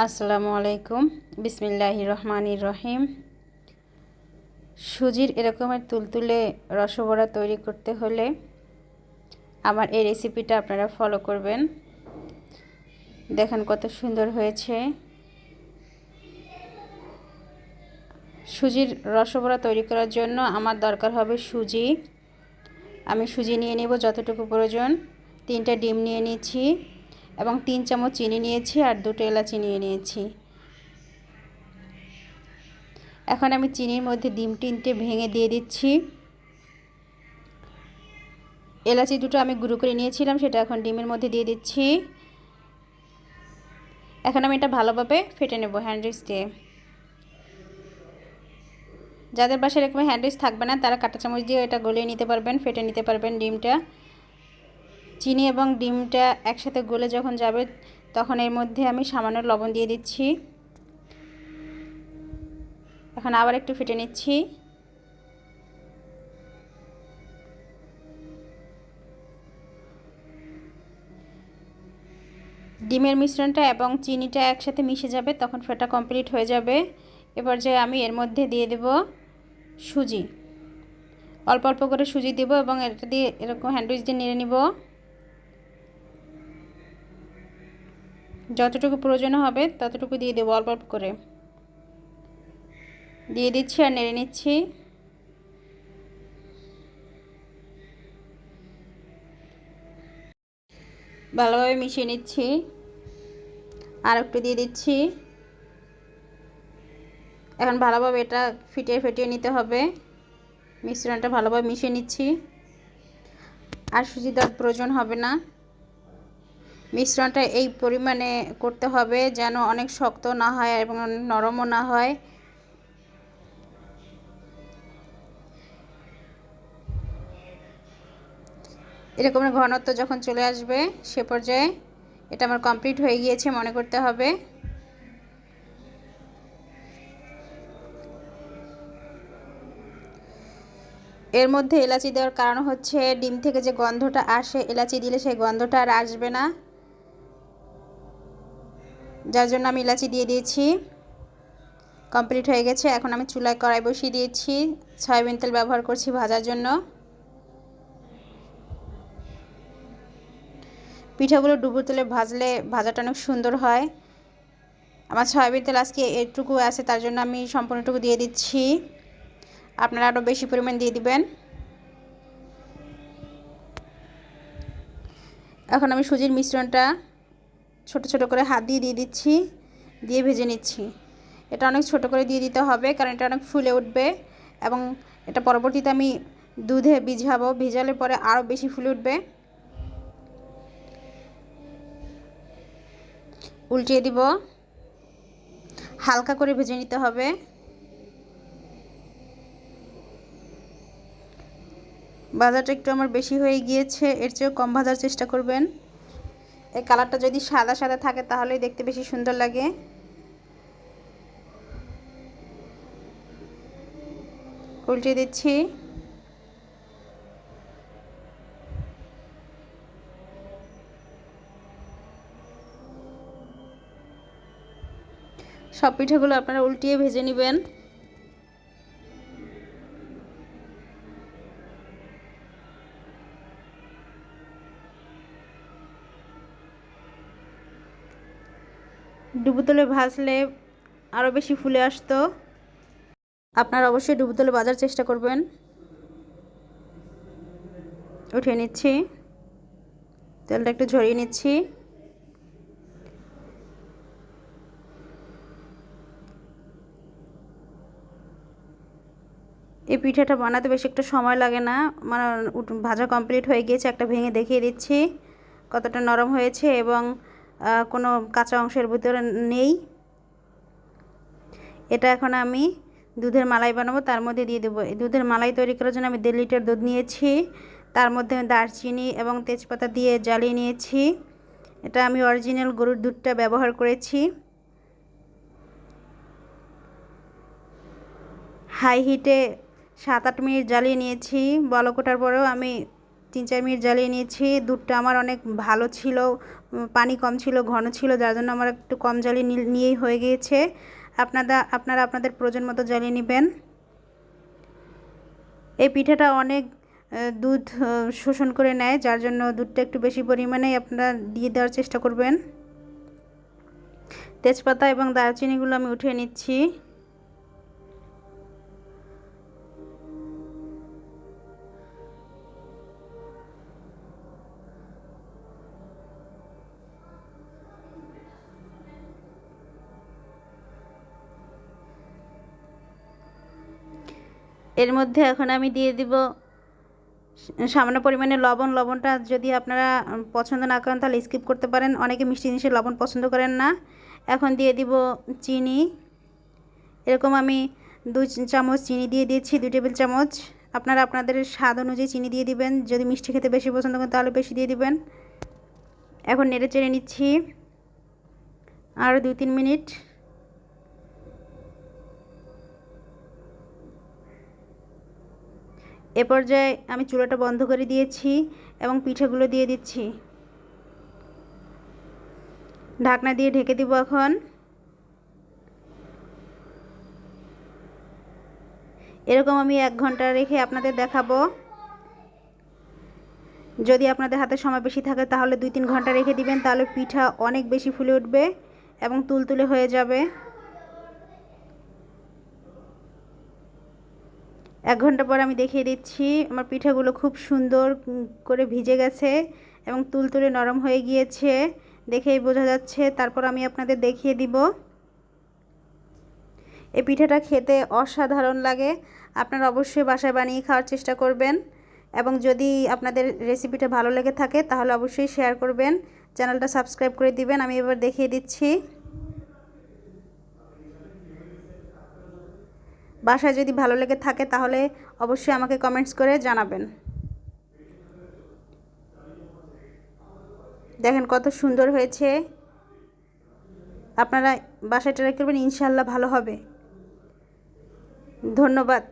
আসসালামু আলাইকুম। বিসমিল্লাহ রহমানির রহিম। সুজির এরকমের তুলতুলে রসবড়া তৈরি করতে হলে আমার এই রেসিপিটা আপনারা ফলো করবেন। দেখেন কত সুন্দর হয়েছে। সুজির রসবড়া তৈরি করার জন্য আমার দরকার হবে সুজি। আমি সুজি নিয়ে নেব যতটুকু প্রয়োজন। তিনটা ডিম নিয়ে নিচ্ছি। এবং তিন চামচ চিনি নিয়েছি আর দুটো এলাচি নিয়ে নিয়েছি। এখন আমি চিনির মধ্যে ডিম তিনটে ভেঙে দিয়ে দিচ্ছি। এলাচি দুটো আমি গুঁড়ো করে নিয়েছিলাম, সেটা এখন ডিমের মধ্যে দিয়ে দিচ্ছি। এখন আমি এটা ভালোভাবে ফেটে নেব হ্যান্ডরিক্স দিয়ে। যাদের বাসায় এরকম হ্যান্ডরিক্স থাকবে না, তারা কাঁটা চামচ দিয়ে এটা গলিয়ে নিতে পারবেন, ফেটে নিতে পারবেন ডিমটা। চিনি এবং ডিমটা একসাথে গলে যখন যাবে, তখন এর মধ্যে আমি সামান্য লবণ দিয়ে দিচ্ছি। এখন আবার একটু ফেটে নিচ্ছি। ডিমের মিশ্রণটা এবং চিনিটা একসাথে মিশে যাবে, তখন ফেটা কমপ্লিট হয়ে যাবে। এবার যে আমি এর মধ্যে দিয়ে দেব সুজি। অল্প অল্প করে সুজি দেব এবং এটা দিয়ে এরকম হ্যান্ডউইচ দিয়ে নেড়ে নিব। যতটুকু প্রয়োজন হবে ততটুকু দিয়ে দেবো অল্প অল্প করে। দিয়ে দিচ্ছি আর নেড়ে নিচ্ছি। ভালোভাবে মিশিয়ে নিচ্ছি। আর একটু দিয়ে দিচ্ছি। এখন ভালোভাবে এটা ফিটিয়ে ফেটিয়ে নিতে হবে। মিশ্রণটা ভালোভাবে মিশিয়ে নিচ্ছি। আর সুজি দেওয়ার প্রয়োজন হবে না। মিশ্রণটা এই পরিমাণে করতে হবে যেন অনেক শক্ত না হয় এবং নরমও না হয়। এরকম ঘনত্ব যখন চলে আসবে সে পর্যায়ে এটা আমার কমপ্লিট হয়ে গিয়েছে মনে করতে হবে। এর মধ্যে এলাচি দেওয়ার কারণ হচ্ছে ডিম থেকে যে গন্ধটা আসে, এলাচি দিলে সেই গন্ধটা আর আসবে না। যার জন্য আমি ইলাচি দিয়ে দিয়েছি। কমপ্লিট হয়ে গেছে। এখন আমি চুলায় কড়াই বসিয়ে দিয়েছি। সয়াবিন তেল ব্যবহার করছি ভাজার জন্য। পিঠাগুলো ডুবো তেলে ভাজলে ভাজাটা অনেক সুন্দর হয়। আমার সয়াবিন তেল আজকে এটুকু আছে, তার জন্য আমি সম্পূর্ণটুকু দিয়ে দিচ্ছি। আপনারা আরও বেশি পরিমাণ দিয়ে দিবেন। এখন আমি সুজির মিশ্রণটা ছোট ছোট করে হাত দিয়ে দিয়ে দিচ্ছি, দিয়ে ভেজে নিচ্ছি। এটা অনেক ছোট করে দিয়ে দিতে হবে, কারণ এটা অনেক ফুলে উঠবে এবং এটা পরবর্তীতে আমি দুধে ভিজাবো। ভিজালে পরে আরও বেশি ফুলে উঠবে। উল্টিয়ে দিব। হালকা করে ভেজে নিতে হবে। বাজারটা একটু আমার বেশি হয়ে গিয়েছে, এর চেয়েও কম ভাজার চেষ্টা করবেন। এই কালারটা যদি সাদা সাদা থাকে তাহলেই দেখতে বেশি সুন্দর লাগে। উল্টে দিচ্ছি। সব পিঠাগুলো আপনারা উল্টিয়ে ভেজে নেবেন। ডুবুতলে ভাজলে আরও বেশি ফুলে আসতো। আপনারা অবশ্যই ডুবুতলে ভাজার চেষ্টা করবেন। উঠিয়ে নিচ্ছি। তেলটা একটু ঝরিয়ে নিচ্ছি। এই পিঠাটা বানাতে বেশি একটা সময় লাগে না। মানে ভাজা কমপ্লিট হয়ে গিয়েছে, একটা ভেঙে দেখিয়ে দিচ্ছি। কতটা নরম হয়েছে এবং কোনো কাঁচা অংশের ভিতরে নেই। এটা এখন আমি দুধের মালাই বানাবো, তার মধ্যে দিয়ে দেবো। এই দুধের মালাই তৈরি করার জন্য আমি দেড় লিটার দুধ নিয়েছি। তার মধ্যে আমি দারচিনি এবং তেজপাতা দিয়ে জ্বালিয়ে নিয়েছি। এটা আমি অরিজিনাল গরুর দুধটা ব্যবহার করেছি। হাই হিটে সাত আট মিনিট জ্বালিয়ে নিয়েছি। বলকোটার পরেও আমি তিন, চার মিনিট জ্বালিয়ে নিয়েছি। দুধটা আমার অনেক ভালো ছিল পানি কম ছিল, ঘন ছিল, যার জন্য আমার একটু কম জ্বালিয়ে নিয়েই হয়ে গিয়েছে। আপনারা আপনারা আপনাদের প্রয়োজন মতো জ্বালিয়ে নেবেন। এই পিঠাটা অনেক দুধ শোষণ করে নেয়, যার জন্য দুধটা একটু বেশি পরিমাণে আপনারা দিয়ে দেওয়ার চেষ্টা করবেন। তেজপাতা এবং দারচিনিগুলো আমি উঠিয়ে নিচ্ছি। এর মধ্যে এখন আমি দিয়ে দিব সামান্য পরিমাণে লবণ। লবণটা যদি আপনারা পছন্দ না করেন তাহলে স্কিপ করতে পারেন। অনেকে মিষ্টি জিনিসে লবণ পছন্দ করেন না। এখন দিয়ে দিব চিনি। এরকম আমি দুই চামচ চিনি দিয়ে দিয়েছি, দুই টেবিল চামচ। আপনারা আপনাদের স্বাদ অনুযায়ী চিনি দিয়ে দিবেন। যদি মিষ্টি খেতে বেশি পছন্দ করেন তাহলে বেশি দিয়ে দিবেন। এখন নেড়ে চেড়ে নিচ্ছি। আরও দুই তিন মিনিট। পর্যায়ে আমি চুলাটা বন্ধ করে দিয়েছি এবং পিঠেগুলো দিয়ে দিচ্ছি। ঢাকনা দিয়ে ঢেকে দিব এখন। এরকম আমি এক ঘণ্টা রেখে আপনাদের দেখাবো। যদি আপনাদের হাতে সময় বেশি থাকে তাহলে দুই তিন ঘণ্টা রেখে দিবেন, তাহলে পিঠা অনেক বেশি ফুলে উঠবে এবং তুলতুলে হয়ে যাবে। এক ঘণ্টা পর আমি দেখিয়ে দিচ্ছি, আমার পিঠাগুলো খুব সুন্দর করে ভিজে গেছে এবং তুলতুলে নরম হয়ে গিয়েছে, দেখেই বোঝা যাচ্ছে। তারপর আমি আপনাদের দেখিয়ে দিব। এই পিঠাটা খেতে অসাধারণ লাগে, আপনারা অবশ্যই বাসায় বানিয়ে খাওয়ার চেষ্টা করবেন এবং যদি আপনাদের রেসিপিটা ভালো লেগে থাকে, তাহলে অবশ্যই শেয়ার করবেন। চ্যানেলটা সাবস্ক্রাইব করে দিবেন, আমি এবার দেখিয়ে দিচ্ছি। বাসায় যদি ভালো লেগে থাকে তাহলে অবশ্যই আমাকে কমেন্টস করে জানাবেন। দেখেন কত সুন্দর হয়েছে। আপনারা বাসায় ট্রাই করবেন ইনশাল্লাহ ভালো হবে। ধন্যবাদ।